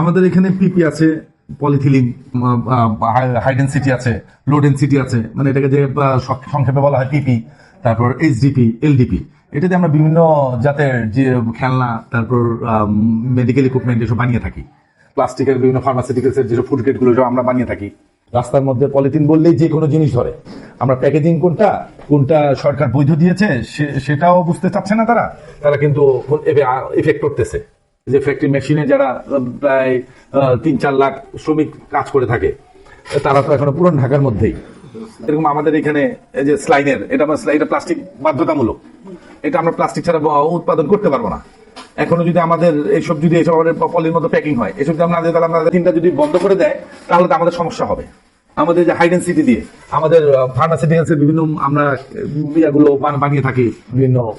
আমাদের এখানে পিপি আছে পলিথিলিন হাই ডেন্সিটি আছে লো ডেন্সিটি আছে মানে এটাকে যে সংক্ষেপে বলা হয় পিপি তারপর এইচডিপি এলডিপি এটাতে আমরা বিভিন্ন জাতের যে খেলনা, তারপর মেডিকেল ইকুইপমেন্ট এসব বানিয়ে থাকি। প্লাস্টিকের বিভিন্ন ফার্মাসিউটিক্যালস এর যেসব ফুড গ্রেডগুলো এসব আমরা বানিয়ে থাকি। রাস্তার মধ্যে পলিথিন বললেই যে কোনো জিনিস ধরে। আমরা প্যাকেজিং কোনটা কোনটা সরকার বৈধ দিয়েছে সেটাও বুঝতে চাচ্ছে না তারা। তারা কিন্তু এফেক্ট করতেছে। যে ফ্যাক্টরি মেশিনে যারা প্রায় তিন চার লাখ শ্রমিক কাজ করে থাকে, তারা তো এখনও পুরন ঢাকার মধ্যেই। এরকম আমাদের এখানে, এই যে স্লাইনের এটা এটা প্লাস্টিক বাধ্যতামূলক। এটা আমরা প্লাস্টিক ছাড়া উৎপাদন করতে পারব না। এখনও যদি আমাদের, এইসব যদি এইসব আমাদের পলির মতো প্যাকিং হয় এসব যদি আমরা তাহলে আমরা তিনটা যদি বন্ধ করে দেয়, তাহলে তো আমাদের সমস্যা হবে। আমাদের যে হাইডেন্সিটি দিয়ে, আমাদের ফার্মাসিউটিক্যালস এর বিভিন্ন আমরা ইয়াগুলো বান- বানিয়ে থাকি, বিভিন্ন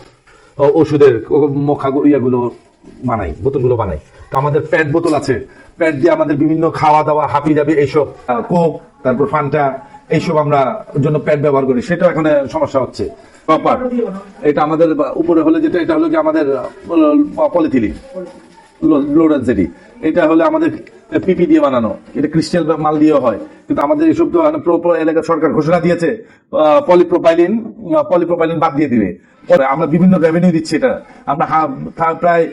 ওষুধের, ও- মখা ইয়াগুলো বানাই, বোতলগুলো বানাই। তো আমাদের প্যাড বোতল আছে। প্যাড দিয়ে আমাদের বিভিন্ন খাওয়া দাওয়া হাপি যাবে এইসব কোক তারপর ফান্টা এইসব আমরা জন্য প্যাড ব্যবহার করি। সেটা এখানে সমস্যা হচ্ছে। প্রপার এটা আমাদের উপরে হলে যেটা, এটা হলো যে আমাদের পলিথিলিন লোডানসেটি এটা হলে আমাদের পিপি দিয়ে বানানো। এটা ক্রিস্টাল বা মাল দিয়ে হয়। কিন্তু আমাদের এসব তো এলাকা সরকার ঘোষণা দিয়েছে পলিপ্রোপাইলিন পলিপ্রোপাইলিন বাদ দিয়ে দিবে। আমরা বিভিন্ন রেভিনিউ দিচ্ছি এটা। আমরা প্রায়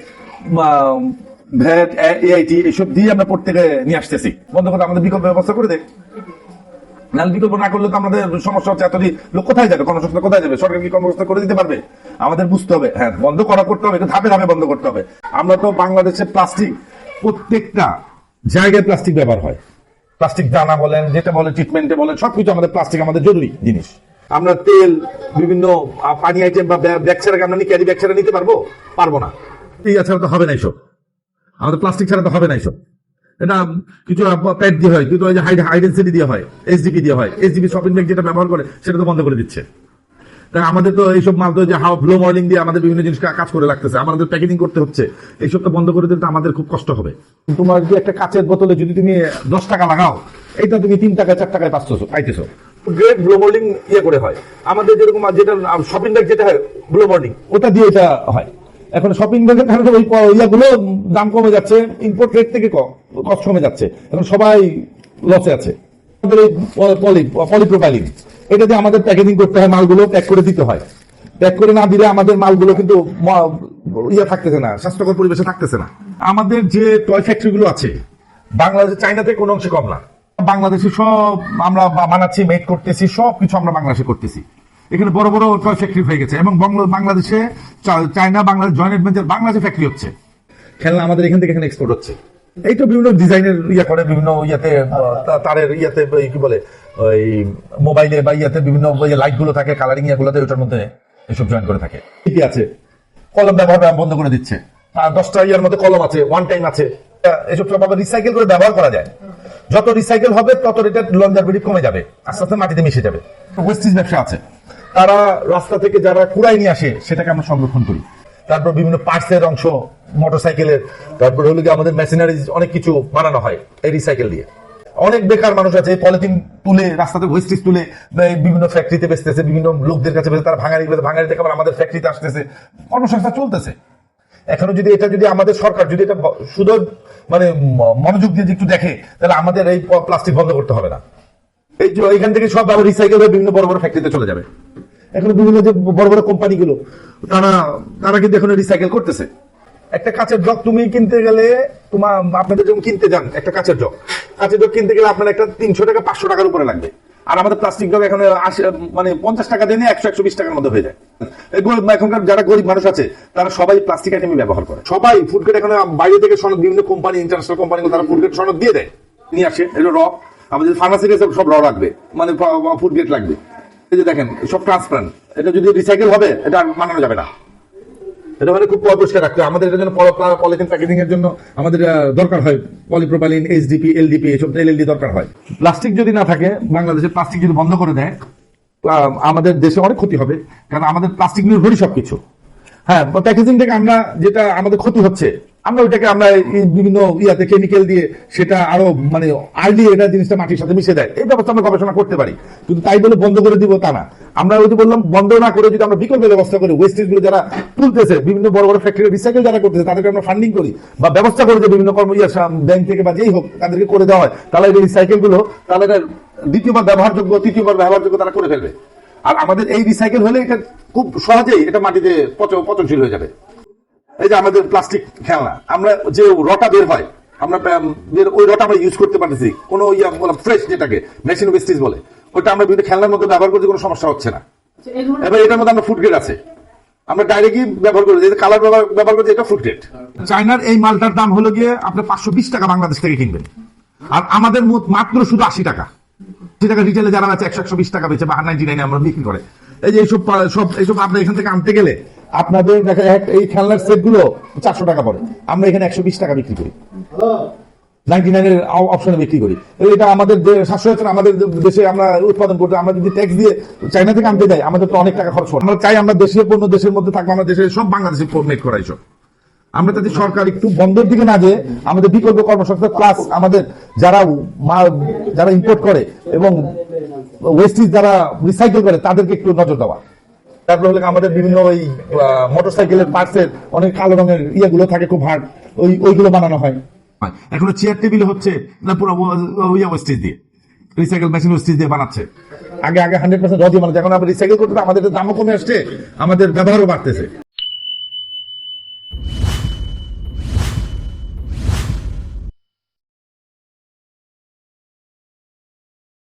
ভ্যাট এআইটি দিয়ে আমরা প্রত্যেকে নিয়ে আসতেছি। বন্ধ করে আমাদের বিকল্প ব্যবস্থা করে দেয় নাহলে বিকল্প না করলে তো আমাদের সমস্যা হচ্ছে লোক কোথায় যাবে? কর্মসংস্থান কোথায় যাবে? সরকার কি কর্মসংস্থান করে দিতে পারবে? আমাদের বুঝতে হবে। হ্যাঁ বন্ধ করা করতে হবে ধাপে ধাপে বন্ধ করতে হবে। আমরা তো বাংলাদেশে প্লাস্টিক প্রত্যেকটা জায়গায় প্লাস্টিক ব্যবহার হয়। প্লাস্টিক দানা বলেন, যেটা বলে ট্রিটমেন্টে বলেন সবকিছু আমাদের প্লাস্টিক আমাদের জরুরি জিনিস। আমরা তেল, বিভিন্ন পানি আইটেম বা ব্যাগ ছাড়া আমরা ক্যারি ব্যাগ ছাড়া নিতে পারব? পারব না। এই ছাড়া তো হবে না এইসব আমাদের প্লাস্টিক ছাড়া তো হবে না এইসব এটা কিছু প্যাড দিয়ে হয়, কিন্তু ওই যে হাই ডেন্সিটি দিয়ে হয় এইচডিপি দিয়ে হয় এইচডিপি শপিং ব্যাগ যেটা ব্যবহার করে, সেটা তো বন্ধ করে দিচ্ছে। আমাদের তো এইসব মাল তো যে হাওয়া ফ্লো মডেলিং দিয়ে আমাদের বিভিন্ন জিনিস কাজ করে লাগতেছে। আমাদের প্যাকেজিং করতে হচ্ছে। এইসব তো বন্ধ করে দিলে আমাদের খুব কষ্ট হবে। তোমার যে একটা কাচের বোতলে যদি তুমি দশ টাকা লাগাও, এইটা তুমি তিন টাকা চার টাকায় পাচ্ছ, পাইতেছো। গ্রেট ব্লো মোল্ডিং ইয়ে করে হয়। আমাদের যেরকম যেটা শপিং ব্যাগ যেটা হয় ব্লো মোল্ডিং ওটা দিয়ে এটা হয়। এখন শপিং ব্যাগের কারণে ওই ইয়াগুলো দাম কমে যাচ্ছে ইম্পোর্ট রেট থেকে কম কষ্ট কমে যাচ্ছে। এখন সবাই লসে আছে। পলিপ্রোপাইলিন এটা আমাদের প্যাকেজিং করতে হয়, মালগুলো প্যাক করে দিতে হয়। প্যাক করে না দিলে আমাদের মালগুলো কিন্তু ইয়ে থাকতেছে না, স্বাস্থ্যকর পরিবেশে থাকতেছে না। আমাদের যে টয় ফ্যাক্টরি গুলো আছে, বাংলাদেশ চাইনাতে কোনো অংশে কম না। বাংলাদেশে সব আমরা বানাচ্ছি মেক করতেছি সব কিছু আমরা বাংলাদেশে করতেছি। এখানে বড় বড় টয় ফ্যাক্টরি হয়ে গেছে এবং বাংলাদেশে চায়না, বাংলাদেশ জয়েন্ট ভেঞ্চার বাংলাদেশে ফ্যাক্টরি হচ্ছে। খেলনা আমাদের এখান থেকে এখানে এক্সপোর্ট হচ্ছে। এই তো বিভিন্ন ডিজাইনের ইয়ে করে বিভিন্ন ইয়াতে তারের ইয়াতে কি বলে ওই মোবাইলে বা ইয়াতে বিভিন্ন লাইটগুলো থাকে কালারিং ইয়াগুলোতে ওটার মধ্যে এসব জয়েন করে থাকে। কি আছে। কলম ব্যবহার বন্ধ করে দিচ্ছে। দশটা ইয়ার মধ্যে কলম আছে ওয়ান টাইম আছে। এসব সব আবার রিসাইকেল করে ব্যবহার করা যায়। যত রিসাইকেল হবে, তত এটা লঞ্জারবিটি কমে যাবে, আস্তে আস্তে মাটিতে মিশে যাবে। ওয়েস্টিজ ব্যবসা আছে। তারা রাস্তা থেকে যারা কুড়াই নিয়ে আসে, সেটাকে আমরা সংরক্ষণ করি। তারপর বিভিন্ন পার্টসের অংশ মোটরসাইকেলের তারপর হলো আমাদের মেশিনারি অনেক কিছু বানানো হয় এই রিসাইকেল দিয়ে। অনেক বেকার মানুষ আছে, পলিথিন তুলে, রাস্তাতে ওয়েস্টেজ তুলে বিভিন্ন ফ্যাক্টরিতে বেচতেছে, বিভিন্ন লোকদের কাছে তারা ভাঙারি বেচে ভাঙারি থেকে আমাদের ফ্যাক্টরিতে আসতেছে। কর্মসংস্থান চলতেছে। এখনও যদি এটা যদি আমাদের সরকার যদি এটা শুধু মানে মনোযোগ দিয়ে একটু দেখে, তাহলে আমাদের এই প্লাস্টিক বন্ধ করতে হবে না। এই এখান থেকে সব আবার রিসাইকেল বিভিন্ন বড় বড় ফ্যাক্টরিতে চলে যাবে। এখন বিভিন্ন যে বড় বড় কোম্পানিগুলো, তারা তারা কিন্তু এখন রিসাইকেল করতেছে। একটা কাঁচের জগ তুমি কিনতে গেলে তোমার আপনাদের যখন কিনতে যান, একটা কাঁচের জগ। কাঁচের জগ কিনতে গেলে আপনার একটা তিনশো টাকা, পাঁচশো টাকার উপরে লাগবে। আর আমাদের প্লাস্টিক জগ এখন মানে পঞ্চাশ টাকা দিয়ে একশো একশো বিশ টাকার মধ্যে হয়ে যায়। এখনকার যারা গরিব মানুষ আছে, তারা সবাই প্লাস্টিক আইটেমই ব্যবহার করে। সবাই ফুড এখন, বাইরে থেকে সনদ, বিভিন্ন কোম্পানি ইন্টারন্যাশনাল কোম্পানিগুলো তারা ফুড সনদ দিয়ে দেয়। নিয়ে আসে, এগুলো র আমাদের ফার্মাসিতে সব র রাখবে মানে ফুড লাগবে। এই যে দেখেন, সব ট্রান্সপারেন্ট এটা যদি রিসাইকেল হবে, এটা মানানো যাবে না। এটা মানে খুব পরিষ্কার রাখতে আমাদের এটার জন্য পলিথিন প্যাকেজিং এর জন্য আমাদের দরকার হয়। পলিপ্রোপাইলিন এইচডিপি এলডিপি এসব এলএলডি দরকার হয়। প্লাস্টিক যদি না থাকে, বাংলাদেশে প্লাস্টিক যদি বন্ধ করে দেয় আমাদের দেশে অনেক ক্ষতি হবে। কারণ আমাদের প্লাস্টিক নির্ভরই সবকিছু। হ্যাঁ প্যাকেজিং থেকে আমরা যেটা, আমাদের ক্ষতি হচ্ছে আমরা ওইটাকে আমরা এই বিভিন্ন ইয়াতে কেমিক্যাল দিয়ে সেটা আরও মানে আর্লি এটা জিনিসটা মাটির সাথে মিশে দেয় এই ব্যবস্থা আমরা গবেষণা করতে পারি। কিন্তু তাই বলে বন্ধ করে দিব তা না। আমরা ওই বললাম, বন্ধ না করে যদি আমরা বিকল্প ব্যবস্থা করি ওয়েস্টেজগুলো যারা তুলতেছে, বিভিন্ন বড় বড় ফ্যাক্টরি রিসাইকেল যারা করতেছে, তাদেরকে আমরা ফান্ডিং করি বা ব্যবস্থা করে যে বিভিন্ন কর্ম ব্যাংক থেকে বা যেই হোক তাদেরকে করে দেওয়া হয়, তাহলে এই রিসাইকেলগুলো, তাহলে দ্বিতীয়বার ব্যবহারযোগ্য, তৃতীয়বার ব্যবহারযোগ্য তারা করে ফেলবে। আর আমাদের এই রিসাইকেল হলে এটা খুব সহজেই এটা মাটিতে পচনশীল হয়ে যাবে। এই যে আমাদের প্লাস্টিক খেলনা আমরা যে রটা বের হয় আমরা ওই রটা আমরা ইউজ করতে পারতেছি কোনো ইয়া ফ্রেশ যেটাকে মেশিন ওয়েস্টেজ বলে ওটা আমরা বিভিন্ন খেলনার মধ্যে ব্যবহার করতে কোনো সমস্যা হচ্ছে না। এবার এটার মধ্যে আমরা ফুড গ্রেড আছে। আমরা ডাইরেক্টলি ব্যবহার করি যে কালার ব্যবহার করছি এটা ফুড গ্রেড চায়নার এই মালটার দাম হলো গিয়ে আপনি পাঁচশো বিশ টাকা বাংলাদেশ থেকে কিনবেন। আর আমাদের মোট মাত্র শুধু আশি টাকা। আশি টাকা রিটেলে যারা আছে একশো একশো বিশ টাকা বেচে বা নাইনটি নাইনে আমরা বিক্রি করে। এই যে এইসব সব এইসব আপনি এখান থেকে আনতে গেলে আপনাদের দেখা এই খেলনার সেটগুলো চারশো টাকা পড়ে। আমরা এখানে একশো বিশ টাকা বিক্রি করি। নাইনটি নাইনের অপশনে বিক্রি করি। এটা আমাদের যে সাশ্রয় আমাদের দেশে আমরা উৎপাদন করতে আমরা যদি ট্যাক্স দিয়ে চাইনা থেকে আনতে যাই, আমাদের তো অনেক টাকা খরচ হয়। আমরা চাই আমরা দেশের পণ্য দেশের মধ্যে থাকব, আমরা দেশের সব বাংলাদেশে মেড করা এইসব আমরা তাদের সরকার একটু বন্ধের দিকে না যে আমাদের বিকল্প কর্মসংস্থান প্লাস আমাদের যারা যারা ইম্পোর্ট করে এবং ওয়েস্টেজ যারা রিসাইকেল করে, তাদেরকে একটু নজর দেওয়া। তারপরে হলে আমাদের বিভিন্ন ওই মোটর সাইকেলের পার্টসের অনেক কালো রঙের ইয়েগুলো থাকে খুব হার্ড ওই ওইগুলো বানানো হয়। এখন চেয়ার টেবিল হচ্ছে না পুরো ইয়া ওয়েস্টেজ দিয়ে। রিসাইকেল মেশিন ওয়েস্টেজ দিয়ে বানাচ্ছে। আগে আগে হান্ড্রেড পার্সেন্ট রদি মানে এখন আমরা রিসাইকেল করতে আমাদের দামও কমে আসছে আমাদের ব্যবহারও বাড়তেছে।